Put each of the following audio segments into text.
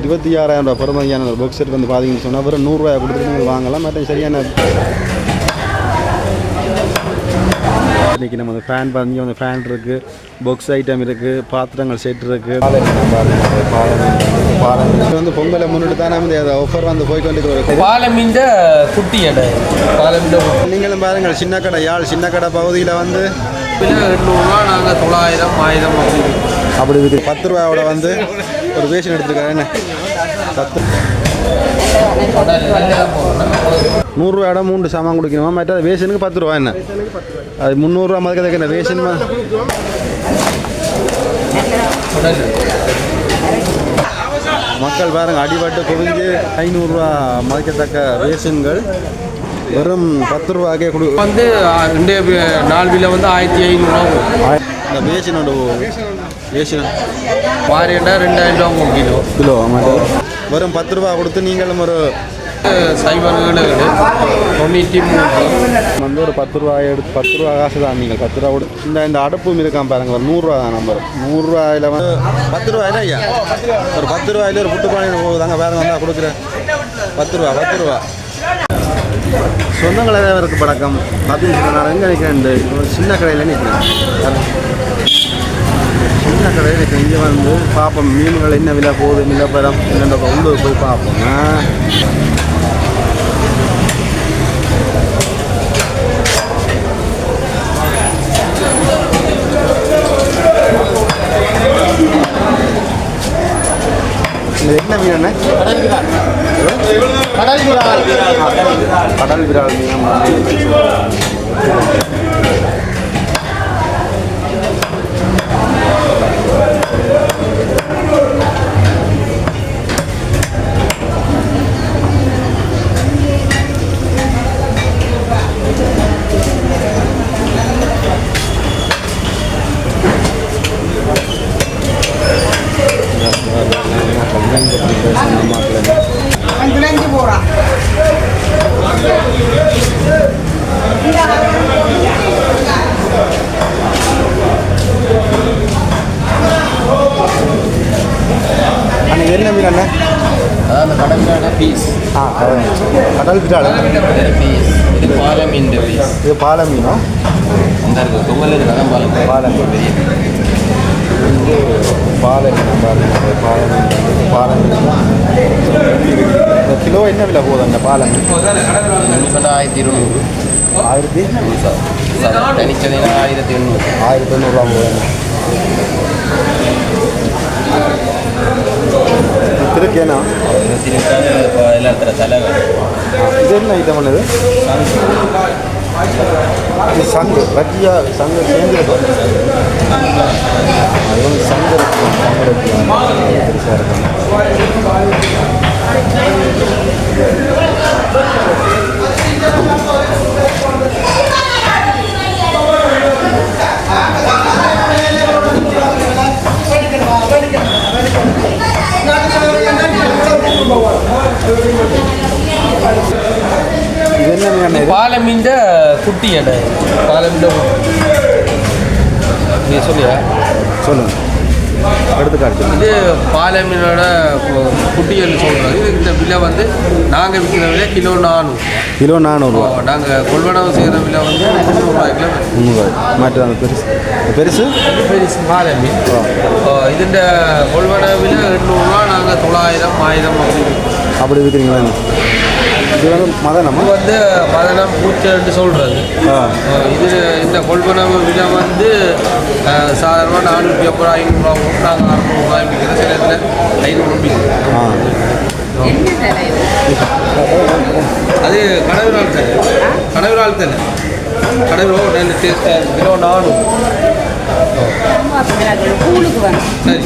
இருபத்தி ஆறாயிரம் ரூபா பெருமதியான ஒரு பாக்ஸ் செட் வந்து பார்த்தீங்கன்னு சொன்னால் வெறும் நூறுரூவாய் கொடுத்துட்டு நீங்கள் வாங்கலாம். மற்ற சரியான இன்றைக்கி நம்ம அந்த ஃபேன் பார்த்தீங்க அந்த ஃபேன் இருக்குது பாக்ஸ் ஐட்டம் இருக்குது பாத்திரங்கள் செட் இருக்குது இது வந்து பொங்கலை முன்னிட்டு தான் நம்ம இந்த ஆஃபர் வந்து போய் கொண்டு பாலமிந்த குட்டி பாலமிந்த நீங்களும் பாருங்கள் சின்ன கடை யாழ் சின்ன கடை பகுதியில் வந்து எண்ணூறுரூவா நாங்கள் தொள்ளாயிரம் ஆயிரம் அப்படி. அப்படி இருக்கு பத்து ரூபாயோட வந்து ஒரு வேஷன் எடுத்துருக்காரு. என்ன? பத்து. நூறுரூவாயோட மூன்று சாமான் கொடுக்கணுமா? மற்ற வேஷனுக்கு பத்து ரூபா என்ன? அது முந்நூறுரூவா மதிக்க என்ன? வேஷன் மக்கள் பாருங்க அடிபட்டு குவிஞ்சு ஐநூறுரூவா மதிக்கத்தக்க ரேஷன்கள் வெறும் பத்து ரூபாக்கே கொடு வந்து ரெண்டு நாலு விலை வந்து ஆயிரத்தி ஐநூறுரூவா இந்த வேஷனோட வேஷன் பாரியண்டா ரெண்டாயிரம் ரூபா மூணு கிலோ. கிலோ ஆமாம் வெறும் பத்து ரூபா கொடுத்து நீங்களும் ஒரு சைபர் ஏழு தொண்ணூற்றி மூணு வந்து ஒரு பத்து ரூபா எடுத்து பத்து ரூபா காசு தான் நீங்கள் பத்து ரூபா கொடு. இந்த இந்த அடுப்பும் இருக்கான் பாருங்க. ஒரு நூறுரூவா தான் நம்பர். நூறுரூவாயில் வந்து பத்து ரூபாயில ஐயா? ஒரு பத்து ரூபாயில ஒரு புட்டு பானை போகுதாங்க. பாருங்க வந்தால் கொடுக்குறேன். பத்து ரூபா பத்து ரூபா. சொந்த கடையிற்கு பழக்கம். பார்த்தீங்கன்னா நான் எங்கே நிற்கிறேன் ஒரு சின்ன கடையில் நிற்கிறேன் சின்ன கடையில் நிற்கிறேன் இங்கே வந்து பார்ப்போம் மீன்கள் என்ன விலை போகுது நிலப்பரம் என்னென்ன உள்ளூர் போய் பார்ப்போம் ஆ. இது என்ன மீன் என்ன கடல் விரால் மீன் கடல் பீஸ். இது பாலமீன் பீஸ். இது பாலை மீனும் இந்த இருக்கு. துவல் தான் பாலம் பாலை பெரிய. வந்து பாலை மீன். பாலை மீன். பாலை மீன். இந்த கிலோ என்ன விலை போகுது அந்த பாலை மீன்? ஆயிரத்தி இருநூறு. ஆயிரத்தி? தனிச்சதைனா ஆயிரத்தி எண்ணூறு. ஆயிரத்தி தொண்ணூறுரூவா போகுது. திருக்கேனா? திருக்காக எல்லாத்துல தலை இது என்ன ஐட்டம் பண்ணுது சங்கு ரத்தியா சங்கு சேர்ந்து சங்கு இருக்கும் என்ன இது? பாலமீந்த குட்டி எடை பாலமீந்த நீ சொல்லியா சொல்லுங்க. எடுத்து காட்டு இது பாலமீனோட குட்டிகள் சொல்கிறது இந்த விலை வந்து நாங்கள் விற்கிற விலை கிலோ நானூறு. கிலோ நானூறுரூவா நாங்கள் கொள்வனவு செய்கிற விலை வந்து முந்நூறுரூவாய்க்குள்ள முந்நூறுரூவா மாற்று அந்த பெருசு. பெருசு? பெருசு பாலமீன் இதுண்ட கொள்வனவு விலை எண்ணூறுரூவா நாங்கள் தொள்ளாயிரம் ஆயிரம் அப்படி. அப்படி விற்கிறீங்களா இது வந்து மதனமா? இது வந்து மதனம் பூச்செண்டு சொல்கிறது ஆ. இது இந்த கொள்வனவு விலை வந்து சாதாரணமாக நானூற்றி ஐம்பது ஐநூறுரூவா போட்டு நாங்கள் அறுநூறுவா விற்கிறோம் சில இடத்துல ஐநூறு விற்கிறோம் ஆ. அது கடவுளால் தலை கடவுளால் தலை கடவுளோ நல்ல டேஸ்ட்டாக கிலோ நானூறு கூழுக்கு வேணும் சரி.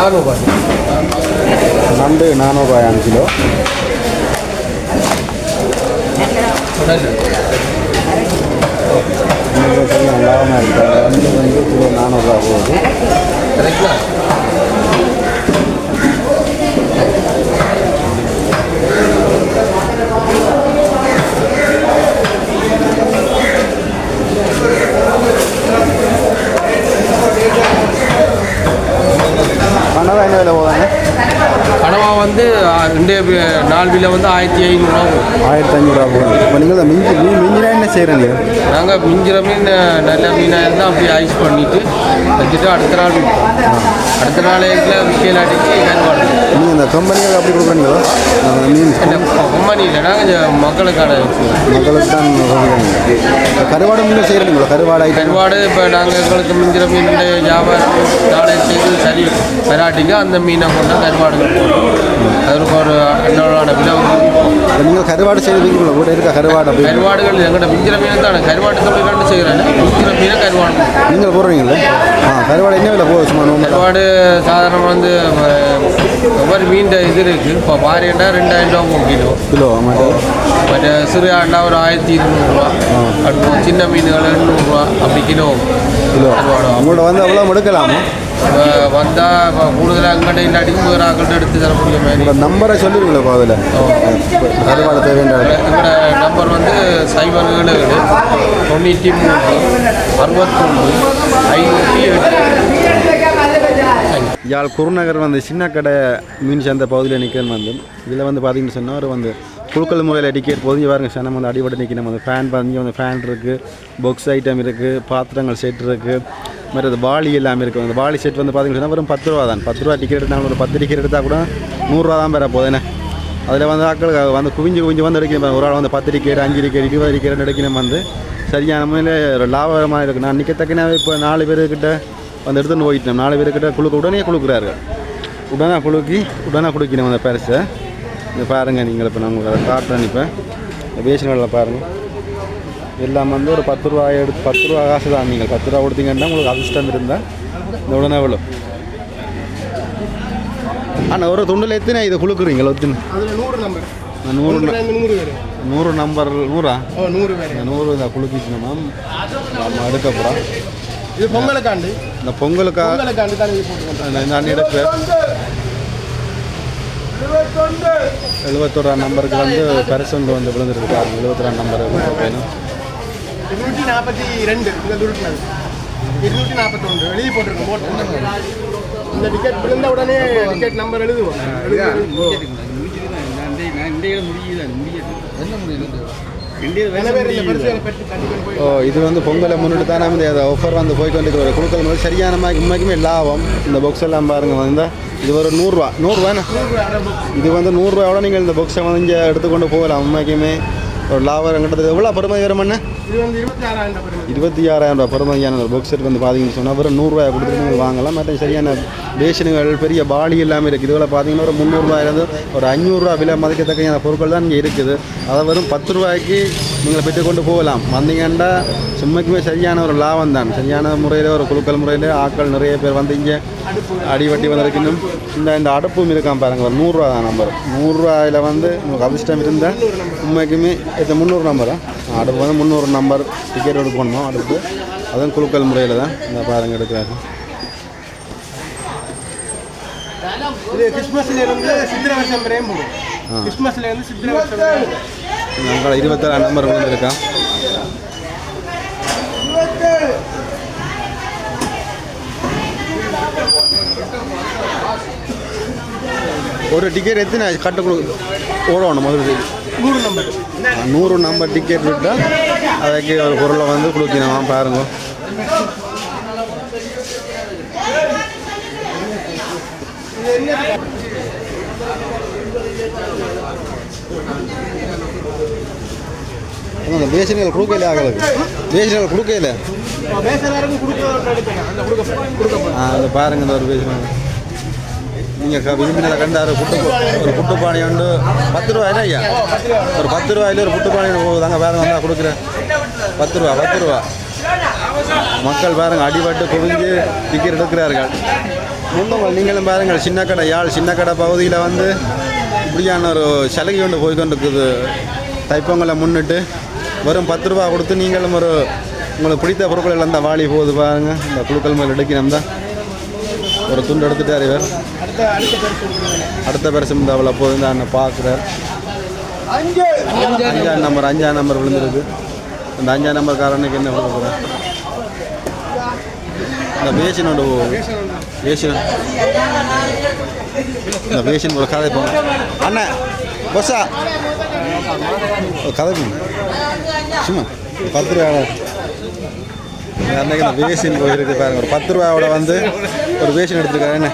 நல்ல நானூறு நண்டு நானூறுரூவாய் அஞ்சு கிலோ. லாபமாக இருக்குது வந்து வந்து கிலோ நானூறுரூவா போகுது கரெக்டா கனவா என்ன விலை போதாங்க கனவா வந்து ஆ, ரெண்டு பி- நாலு விலை வந்து ஆயிரத்தி ஐநூறுரூவா ஆயிரத்தி அஞ்சூறுரூவா போகுது இப்போ நீங்கள் மிஞ்சி மீ மிஞ்சினா என்ன செய்கிறீங்க நாங்கள் மிஞ்சிற மீன் நல்ல மீனாக இருந்தால் அப்படியே ஐஸ் பண்ணிட்டு வச்சுட்டு அடுத்த நாள் விற்போம் அடுத்த நாள் ஏற்கனவே விற்கல அடிச்சு கருவாடு நீங்கள் இந்த கம்பெனிகள் அப்படி கொடுக்குறீங்களோ? மீன். இல்லை நாங்கள் மக்களுக்கான. மக்களுக்கு தான் கருவாடு மீன் செய்கிறீங்களோ கருவாடு கருவாடு இப்போ நாங்கள் எங்களுக்கு மிஞ்சிற மீன் வியாபாரம் நாளை செய்து சரி வராட்டிங்க அந்த மீனை கொண்டு கருவாடு. அதற்கு ஒரு அன்னோட விலை விற்போம். நீங்கள் கருவாடு செய்கிறீங்களோ கூட இருக்க கருவாடு அப்படி கருவாடுகள் எங்கள்கிட்ட மிஞ்சிற மீன் தான் கருவாட்டு தொழில் ரெண்டு செய்கிறேன் மிஞ்சிற மீனை கருவாடு நீங்கள் போடுறீங்களே ஆ கருவாடு என்ன விலை போகுது சும்மா கருவாடு சாதாரணமாக வந்து ஒவ்வொரு மீன் இது இருக்குது இப்போ பாறைண்டா ரெண்டாயிரம் ரூபா போகும் கிலோ கிலோ ஆமாம் மற்ற சிறு ஆண்டா ஒரு ஆயிரத்தி இருநூறுவா அடுத்து சின்ன மீன்கள் எண்ணூறுரூவா அப்படி கிலோ கிலோ கருவாடு உங்கள்ட்ட வந்து அவ்வளோ எடுக்கலாமா வந்தால் கூடுதலாக அங்கிட்ட இல்லாட்டிக்கும் வேறு ஆக்கள்கிட்ட எடுத்து தர முடியும் மாதிரி நம்பரை சொல்லுவீங்களா அதில் கருவாடு தேவையான எங்களோட நம்பர் வந்து சைபர் ஏழு ஏழு தொண்ணூற்றி மூணு அறுபத்தொன்று ஐநூற்றி எட்டு. யாழ் குருநகர் வந்து சின்ன கடை மீன் சந்தை பகுதியில் நிற்கிறேன் வந்து. இதில் வந்து பார்த்தீங்கன்னு சொன்னால் ஒரு வந்து குழுக்கள் முறையில் டிக்கெட் போதும் பாருங்க சனம் வந்து அடிபட்டு நிற்கணும் வந்து ஃபேன் பார்த்தீங்க வந்து ஃபேன் இருக்குது பாக்ஸ் ஐட்டம் இருக்குது பாத்திரங்கள் செட் இருக்குது மாதிரி அது வாளி எல்லாமே இருக்கும். அந்த வாளி செட் வந்து பார்த்தீங்கன்னா சொன்னால் வெறும் பத்து ரூபா தான். பத்து ரூபா டிக்கெட் எடுத்தாங்க ஒரு பத்து டிக்கெட் எடுத்தால் கூட நூறுரூவா தான் பெற போகுது. என்ன? அதில் வந்து ஆக்கள் வந்து குவிஞ்சு குவிஞ்சு வந்து எடுக்கணும் ஒரு ஆள் வந்து பத்து டிக்கெட் அஞ்சு டிக்கெட் இருபது டிக்கெட் எடுக்கணும் வந்து சரியான முறையில் லாபகரமாக இருக்குது நான் நிற்கத்தக்கன இப்போ நாலு பேருக்கிட்ட வந்து எடுத்துன்னு போயிட்டோம் நாலு பேருக்கிட்ட குழுக்க உடனே குழுக்கிறார்கள் உடனே குழுக்கி உடனே குடிக்கணும் அந்த பரிசை இந்த பாருங்கள் நீங்கள் இப்போ நான் உங்களுக்கு அதை காட்டுறேன் இப்போ. இந்த பாருங்கள் எல்லாம் வந்து ஒரு பத்து ரூபா எடுத்து பத்து ரூபா காசு தான் நீங்கள். பத்து ரூபா கொடுத்தீங்கன்னா உங்களுக்கு அதிர்ஷ்டம் இருந்தால் இந்த உடனே எவ்வளோ ஆனால் ஒரு துண்டில் எத்தனை இதை குழுக்குறீங்களா ஒத்தின் அதில் நூறு நம்பர் நூறு நூறு பேர் நூறு நம்பர் நூறா நூறு? நூறு இந்த குழுக்கிக்கணும் மேம் நம்ம எடுக்க போகிறோம் இது பொங்கலுக்காண்டு. இந்த பொங்கலுக்கா? இது நான் எடுக்கிறேன் எழுபத்தோராம் நம்பருக்கு வந்து பரிசொன்று வந்து விழுந்துருக்கு. பாருங்க எழுபத்தொராம் நம்பர் வேணும் இருநூற்றி நாற்பத்தி ரெண்டு இந்த துருட்டினது இருநூற்றி நாற்பத்தொன்று எழுதி போட்டிருக்கோம் போட்டு இந்த டிக்கெட் விழுந்த உடனே டிக்கெட் நம்பர் எழுதுவோம். ஓ. இது வந்து பொங்கலை முன்னிட்டு தான் நம்ம இந்த ஆஃபர் வந்து போய் கொண்டு கொடுக்கல் போது சரியான மாதிரி உண்மைக்குமே லாபம். இந்த பாக்ஸ் எல்லாம் பாருங்க வந்து இது ஒரு நூறுரூவா நூறுரூவாண்ணா இது வந்து நூறுரூவாயோட நீங்கள் இந்த பாக்ஸை வந்து இங்கே எடுத்துக்கொண்டு போகலாம் உண்மைக்குமே. ஒரு லாபம் கிட்டத்தட்ட எவ்வளோ பெருமதி வரும் என்ன இருபத்தி ஆறாயிரம் ரூபாய். பெருமதியான ஒரு பாக்ஸ் செட் வந்து பார்த்தீங்கன்னு சொன்னால் வெறும் நூறுரூவா கொடுத்துட்டு நீங்கள் வாங்கலாம். மற்ற சரியான பேஷனுகள் பெரிய பாலி எல்லாமே இருக்குது இதில் பார்த்தீங்கன்னா ஒரு முந்நூறுரூவாயிலிருந்து ஒரு அஞ்சூறுரூவா விலை மதிக்கத்தக்க பொருட்கள் தான் இங்கே இருக்குது. அதை வெறும் பத்து ரூபாய்க்கு நீங்கள் பெற்றுக்கொண்டு போகலாம். வந்தீங்கன்னா சும்மைக்குமே சரியான ஒரு லாபம் தான். சரியான முறையில் ஒரு குழுக்கள் முறையில் ஆட்கள் நிறைய பேர் வந்து இங்கே அடிவட்டி வந்திருக்கணும் இந்த இந்த அடுப்பும் இருக்கான் பாருங்க. ஒரு நூறுரூவா தான் நம்பர் நூறுரூவாயில் வந்து உங்களுக்கு அதிர்ஷ்டம் இருந்தால் உண்மைக்குமே இது முந்நூறு நம்பரா? அடுப்பு வந்து முந்நூறு நம்பர் டிக்கெட் எடுக்கணுமோ? அடுப்பு அதுவும் குழுக்கள் முறையில் தான் இந்த பாருங்க எடுக்கிறாங்க. இது கிறிஸ்மஸ்ல இருந்து சித்திரை வருஷம் வரையும் போகும். கிறிஸ்மஸ்ல இருந்து சித்திரை வருஷம் வரையும் நம்மளோட இருபத்தாறு நம்பர் விழுந்திருக்கான் ஒரு டிக்கெட் எத்தனை? கட்ட கொடு ஓடணும் முதல்ல. நூறு நம்பர். நூறு நம்பர் டிக்கெட் விட்டால் அதுக்கு ஒரு பொருளை வந்து கொடுக்கணும். பாருங்க. அந்த பேசினிகள் கொடுக்கல? ஆகலுக்கு பேசினிகள் கொடுக்கல அந்த பாருங்க இந்த ஒரு பேசினாங்க நீங்கள் விரும்பினதை கண்டாரு புட்டு ஒரு புட்டுப்பானை உண்டு. பத்து ரூபாயில ஐயா? ஒரு பத்து ரூபாயில ஒரு புட்டுப்பானை போகுதாங்க. வேறு வந்தால் கொடுக்குறேன். பத்து ரூபா பத்து ரூபா. மக்கள் பாருங்கள் அடிபட்டு குவிஞ்சு டிக்கெட் எடுக்கிறார்கள். முன்னவங்க நீங்களும் பாருங்கள் சின்ன கடை யாழ் சின்ன கடை பகுதியில் வந்து இப்படியான ஒரு சலுகை ஒன்று போய் கொண்டிருக்குது தைப்பொங்கலை முன்னிட்டு வெறும் பத்து ரூபா கொடுத்து நீங்களும் ஒரு உங்களுக்கு பிடித்த பொருட்கள் எல்லாம் தான் வாளி போகுது பாருங்கள் இந்த குழுக்கள் மேல் எடுக்கணும் தான் ஒரு துண்டு எடுத்துட்டார் இவர். அடுத்த பேர் அடுத்த பெருசு இந்த நான் பார்க்குறார். அஞ்சாம் நம்பர் அஞ்சாம் நம்பர் விழுந்துருக்கு இந்த அஞ்சாம் நம்பர் காரனுக்கு என்ன போகிறேன் இந்த பேஷனோட பேஷன் இந்த பேஷன் ஒரு கதை போங்க. அண்ணன் பொஸ்ஸா ஒரு கதை போங்க. சும்மா பத்து ரூபா அன்னைக்கு இந்த வேஷன் போயிருக்கு பாருங்க. ஒரு பத்து ரூபாயோட வந்து ஒரு வேஷன் எடுத்துருக்காரு என்ன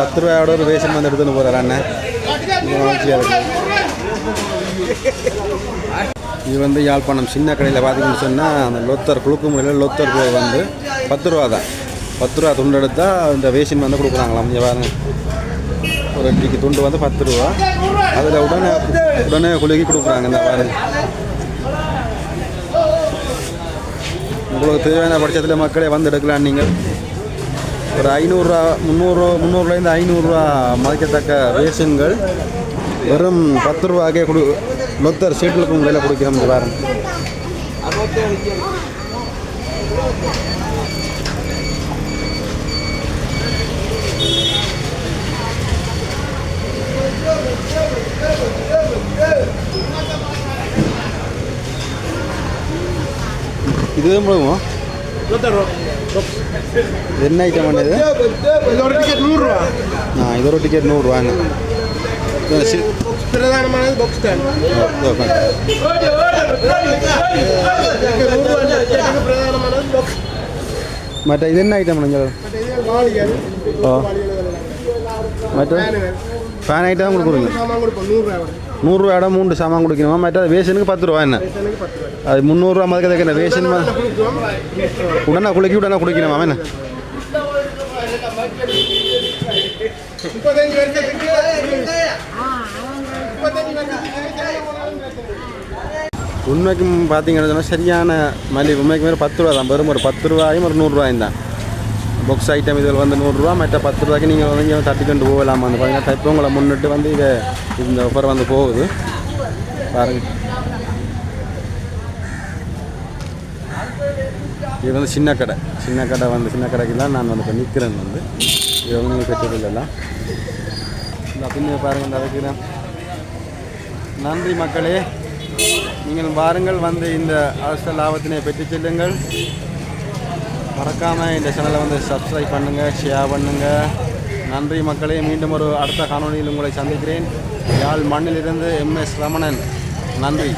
பத்து ரூபாயோட ஒரு வேஷன் வந்து எடுத்துன்னு போகிறாரு அண்ணன் இது மகிழ்ச்சியாக இது வந்து யாழ்ப்பாணம் சின்ன கடையில் பார்த்தீங்கன்னு சொன்னால் அந்த லொத்தர் குழுக்கு முறையில் லொத்தர் போய் வந்து பத்து ரூபா தான். பத்து ரூபா துண்டு எடுத்தால் இந்த வேஷன் வந்து கொடுக்குறாங்களாம். இங்கே பாருங்க. ஒரு அடிக்கு துண்டு வந்து பத்து ரூபா. அதில் உடனே உடனே குலுக்கி கொடுக்குறாங்க. இந்த பாருங்க. உங்களுக்கு தேவையான பட்சத்தில் மக்களே வந்து எடுக்கலாம் நீங்கள் ஒரு ஐநூறுரூவா முந்நூறு முந்நூறுலேருந்து ஐநூறுரூவா மதிக்கத்தக்க ரேஷன்கள். வெறும் பத்து ரூபாக்கே கொடு லொத்தர் சீட்டுக்கும் விலை கொடுக்கிறோம் இங்க பாருங்க இதுதான் போதுமா என்ன ஐட்டம் பண்ணது இதோட டிக்கெட் நூறுரூவா ஆ இது ஒரு டிக்கெட் நூறுரூவாங்க பிரதானமானது பாக்ஸ் பிரதானமானது பாக்ஸ் என்ன ஐட்டம் வாளிகள் ஓ மற்ற ஃபேன் சாமான் நூறுரூவா இடம் மூன்று சாமான் கொடுக்கணுமா? மற்ற வேஷனுக்கு பத்து ரூபா என்ன? அது முந்நூறுரூவா மதிக்க என்ன? வேஷன் உடனே குளிக்கி உடனே குடிக்கணுமா? என்ன? உண்மைக்கும் பார்த்தீங்கன்னா சொன்னால் சரியான மலிவு. உண்மைக்கு மேலே பத்து ரூபா தான். வெறும் ஒரு பத்து ரூபாயும் ஒரு நூறுரூவாயும் தான். புக்ஸ் ஐட்டம் இதில் வந்து நூறுரூவா மற்ற பத்து ரூபாய்க்கு நீங்கள் வந்து இங்கே தட்டிக்கொண்டு போகலாம்? வந்து பார்த்தீங்கன்னா தைப்ப உங்களை முன்னிட்டு வந்து இதை இந்த ஆஃபர் வந்து போகுது. பாருங்க. இது வந்து சின்ன கடை. சின்ன கடை வந்து சின்ன கடைக்கு தான் நான் வந்து இப்போ நிற்கிறேன் வந்து. இது வந்து நீங்கள் பெற்றதில்லாம் இந்த பின்னு பாருங்கள் இந்த வைக்கிறேன் நன்றி மக்களே. நீங்கள் வாருங்கள் வந்து இந்த அரச லாபத்தினை பெற்றுச் செல்லுங்கள். மறக்காமல் இந்த சேனலை வந்து சப்ஸ்கிரைப் பண்ணுங்கள் ஷேர் பண்ணுங்கள் நன்றி மக்களே மீண்டும் ஒரு அடுத்த காணொளியில் உங்களை சந்திக்கிறேன். யாழ் மண்ணிலிருந்து எம்எஸ் ரமணன். நன்றி.